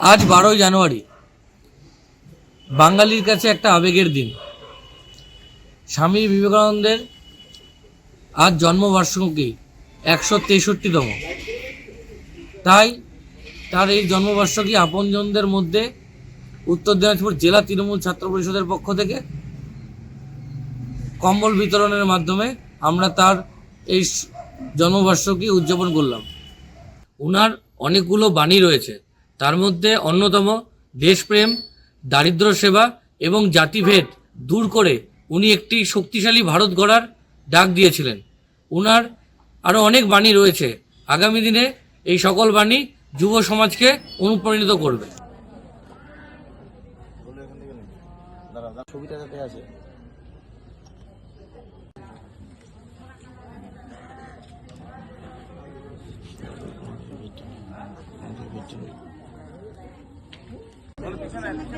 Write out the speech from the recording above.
আজ বারোই জানুয়ারি। বাঙালির কাছে একটা আবেগের দিন। স্বামী বিবেকানন্দের আজ জন্মবার্ষিকী একশো তেষট্টিতম। তাই তার এই জন্মবার্ষিকী আপনজনদের মধ্যে উত্তর দিনাজপুর জেলা তৃণমূল ছাত্র পরিষদের পক্ষ থেকে কম্বল বিতরণের মাধ্যমে আমরা তার এই জন্মবার্ষিকী উদযাপন করলাম। ওনার অনেকগুলো বাণী রয়েছে। তার মধ্যে অন্যতম দেশপ্রেম, দারিদ্র সেবা এবং জাতিভেদ দূর করে উনি একটি শক্তিশালী ভারত গড়ার ডাক দিয়েছিলেন। ওনার আরও অনেক বাণী রয়েছে। আগামী দিনে এই সকল বাণী যুব সমাজকে অনুপ্রাণিত করবে। ছবিটা 我们停下来。